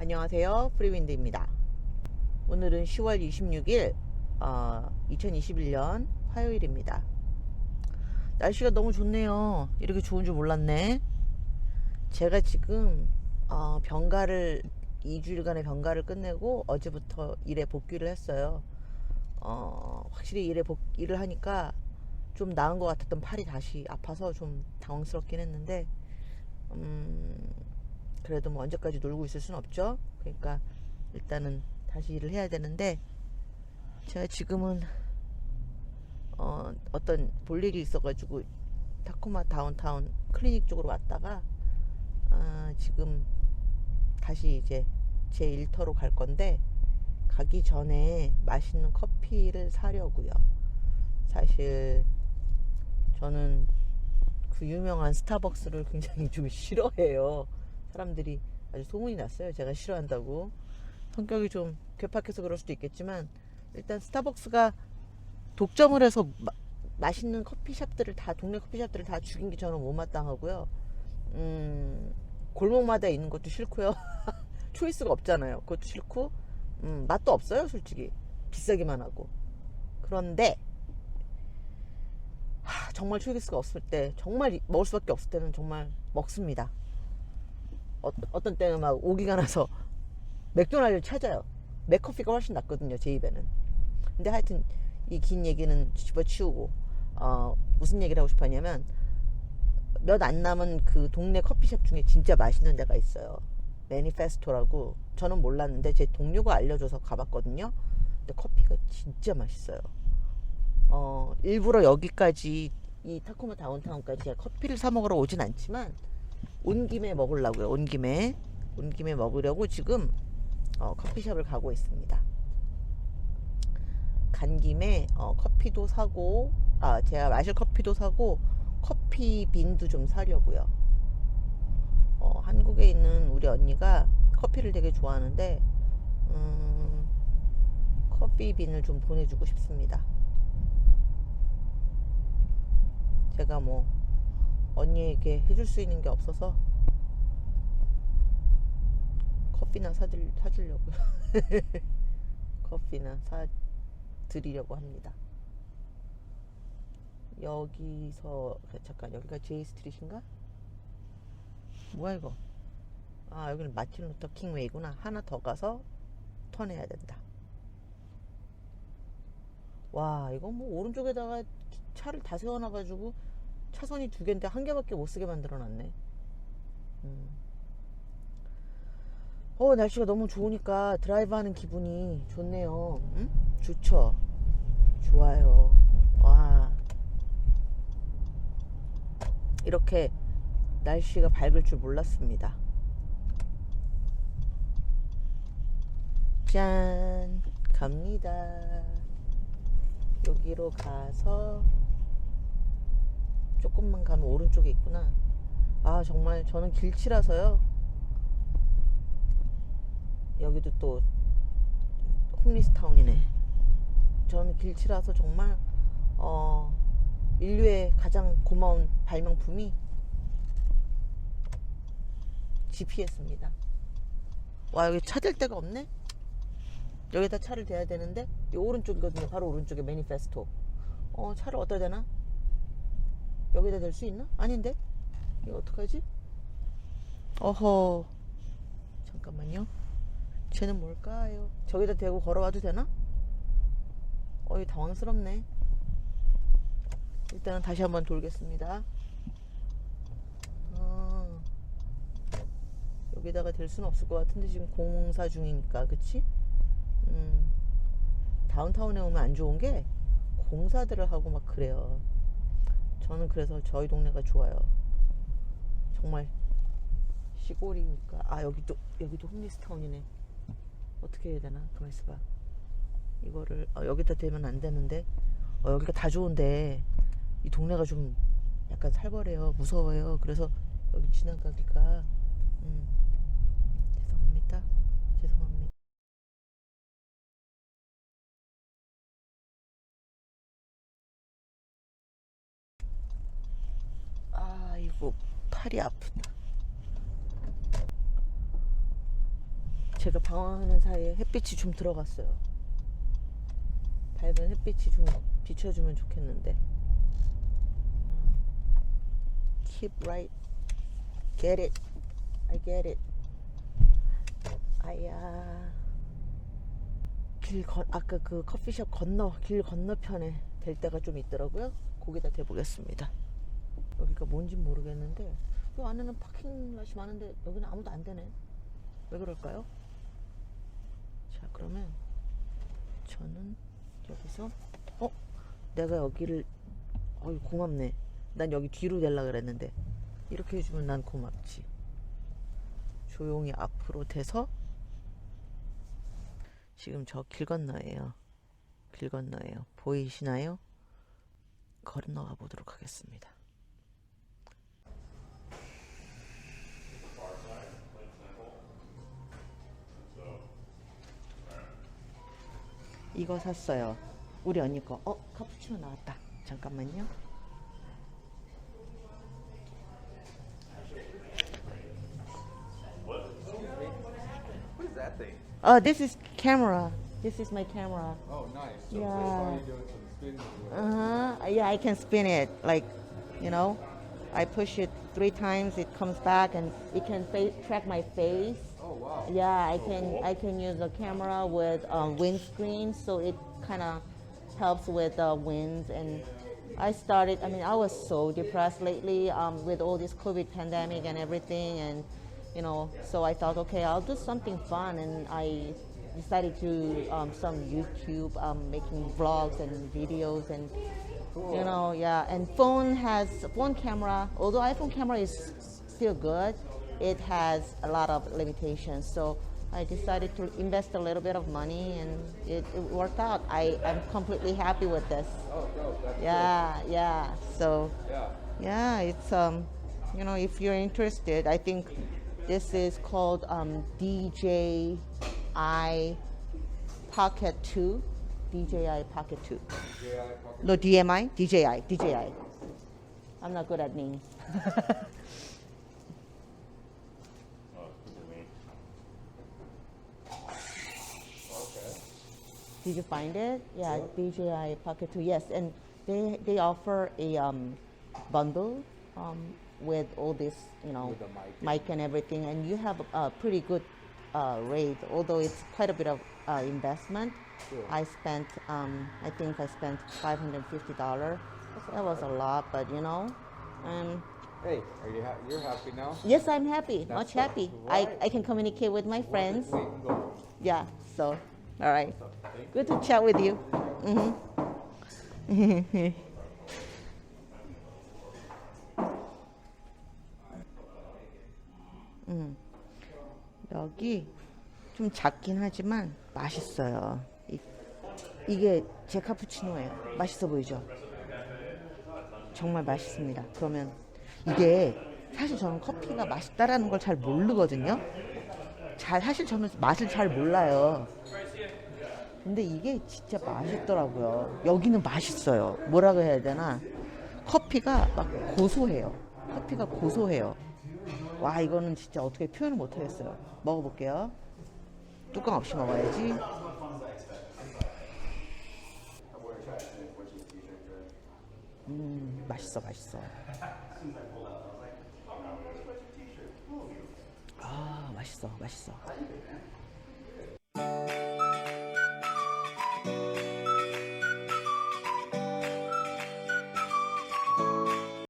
안녕하세요. 프리윈드입니다. 오늘은 10월 26일, 어, 2021년 화요일입니다. 날씨가 너무 좋네요. 이렇게 좋은 줄 몰랐네. 제가 지금, 어, 병가를, 2주일간의 병가를 끝내고 어제부터 일에 복귀를 했어요. 어, 확실히 일에 복, 일을 하니까 좀 나은 것 같았던 팔이 다시 아파서 좀 당황스럽긴 했는데, 음, 그래도 뭐 언제까지 놀고 있을 순 없죠. 그러니까 일단은 다시 일을 해야 되는데 제가 지금은 어, 어떤 볼 일이 있어가지고 타코마 다운타운 클리닉 쪽으로 왔다가 아, 지금 다시 이제 제 일터로 갈 건데 가기 전에 맛있는 커피를 사려고요. 사실 저는 그 유명한 스타벅스를 굉장히 좀 싫어해요. 사람들이 아주 소문이 났어요. 제가 싫어한다고. 성격이 좀 괴팍해서 그럴 수도 있겠지만 일단 스타벅스가 독점을 해서 마, 맛있는 커피숍들을 다 동네 커피숍들을 다 죽인 게 저는 못마땅하고요. 음, 골목마다 있는 것도 싫고요. 초이스가 없잖아요. 그것도 싫고 음, 맛도 없어요, 솔직히. 비싸기만 하고. 그런데 하, 정말 초이스가 없을 때 정말 이- 먹을 수밖에 없을 때는 정말 먹습니다. 어, 어떤 때는 막 오기가 나서 맥도날드를 찾아요. 맥커피가 훨씬 낫거든요, 제 입에는. 근데 하여튼 이 긴 얘기는 집어치우고 어, 무슨 얘기를 하고 싶어 하냐면 몇 안 남은 그 동네 커피숍 중에 진짜 맛있는 데가 있어요. 매니페스토라고 저는 몰랐는데 제 동료가 알려줘서 가봤거든요. 근데 커피가 진짜 맛있어요. 어, 일부러 여기까지 이 타코마 다운타운까지 커피를 사 먹으러 오진 않지만 온 김에 먹으려고요. 온 김에 온 김에 먹으려고 지금 어, 커피숍을 가고 있습니다. 간 김에 어, 커피도 사고 아 제가 마실 커피도 사고 커피 빈도 좀 사려고요. 어, 한국에 있는 우리 언니가 커피를 되게 좋아하는데 음, 커피 빈을 좀 보내주고 싶습니다. 제가 뭐 언니에게 해줄 수 있는 게 없어서 커피나 사들, 사주려고요. 커피나 사드리려고 합니다. 여기서 잠깐 여기가 제이 스트릿인가? 뭐야 이거? 아 여기는 마틴 루터 킹 웨이구나. 하나 더 가서 턴해야 된다. 와 이거 뭐 오른쪽에다가 차를 다 세워놔가지고 차선이 두 개인데 한 개밖에 못 쓰게 만들어 놨네. 음. 어 날씨가 너무 좋으니까 드라이브 하는 기분이 좋네요. 응? 좋죠. 좋아요. 와 이렇게 날씨가 밝을 줄 몰랐습니다. 짠 갑니다. 여기로 가서 조금만 가면 오른쪽에 있구나. 아 정말 저는 길치라서요. 여기도 또 홈리스타운이네. 저는 길치라서 정말 어 인류의 가장 고마운 발명품이 GPS입니다. 와 여기 찾을 데가 없네. 여기다 차를 대야 되는데 이 오른쪽이거든요. 바로 오른쪽에 매니페스토. 어 차를 어디다 대나? 여기다 댈 수 있나? 아닌데? 이거 어떡하지? 어허 잠깐만요. 쟤는 뭘까요? 저기다 대고 걸어와도 되나? 어이 당황스럽네. 일단은 다시 한번 돌겠습니다. 어, 여기다가 될 수는 없을 것 같은데 지금 공사 중이니까 그치? 음, 다운타운에 오면 안 좋은 게 공사들을 하고 막 그래요. 저는 그래서 저희 동네가 좋아요. 정말 시골이니까 아 여기도 여기도 홈리스타운이네. 어떻게 해야 되나? 가만 있어봐. 이거를 어, 여기다 대면 안 되는데 어, 여기가 다 좋은데 이 동네가 좀 약간 살벌해요. 무서워요. 그래서 여기 지나가기가 음, 죄송합니다. 죄송합니다. 아이고 팔이 아프다. 제가 방황하는 사이에 햇빛이 좀 들어갔어요. 밝은 햇빛이 좀 비춰주면 좋겠는데. Keep right. Get it. I get it. 아야. 길 건, 아까 그 커피숍 건너, 길 건너편에 될 때가 좀 있더라고요. 거기다 대보겠습니다. 여기가 뭔지 모르겠는데, 이 안에는 파킹plat이 많은데, 여기는 아무도 안 되네. 왜 그럴까요? 자, 그러면 저는 여기서, 어? 내가 여기를, 어이, 고맙네. 난 여기 뒤로 대려 그랬는데, 이렇게 해주면 난 고맙지. 조용히 앞으로 대서, 지금 저 길 건너예요. 길 건너예요. 보이시나요? 건너가 보도록 하겠습니다. 이거 샀어요. 우리 언니 거. 어, 카푸치노 나왔다. 잠깐만요. What is that thing? Uh, this is camera. This is my camera. Oh, nice. So Yeah. I saw you doing some spins. with it. Uh huh. Yeah, I can spin it. Like, you know, I push it three times, it comes back, and it can fa- track my face. Oh, wow. Yeah, I can I can use the camera with um, windscreen, so it kind of helps with the winds. And I started. I mean, I was so depressed lately um, with all this COVID pandemic and everything, and you know, so I thought, okay, I'll do something fun, and I decided to um, some YouTube um, making vlogs and videos and you know yeah and phone has phone camera although iphone camera is still good it has a lot of limitations. So i decided to invest a little bit of money and it, it worked out. I i'm completely happy with this. Oh, dope. That's yeah yeah. So Yeah. yeah it's um you know if you're interested i think this is called um dji pocket 2 dji pocket 2 JI pocket. no dmi dji dji i'm not good at names did you find it yeah dji pocket 2 yes and they they offer a um, bundle um, with all this you know mic. mic and everything, and you have a pretty good uh, rate, although it's quite a bit of uh, investment. Sure. I spent, um, I think I spent $550. That was a lot, but you know, um, Hey, are you ha- you're happy now? yes, I'm happy, That's much happy. I, right. I can communicate with my friends. We can go. Yeah, so, all right. Good to chat with you. hmm 음, 여기 좀 작긴 하지만 맛있어요. 이, 이게 제 카푸치노예요. 맛있어 보이죠? 정말 맛있습니다. 그러면 이게 사실 저는 커피가 맛있다라는 걸 잘 모르거든요. 잘 사실 저는 맛을 잘 몰라요. 근데 이게 진짜 맛있더라고요. 여기는 맛있어요. 뭐라고 해야 되나? 커피가 막 고소해요. 커피가 고소해요. 와, 이거는 진짜 어떻게 표현을 못 하겠어요. 먹어볼게요. 뚜껑 없이 먹어야지. 음, 맛있어, 맛있어. 아, 맛있어, 맛있어.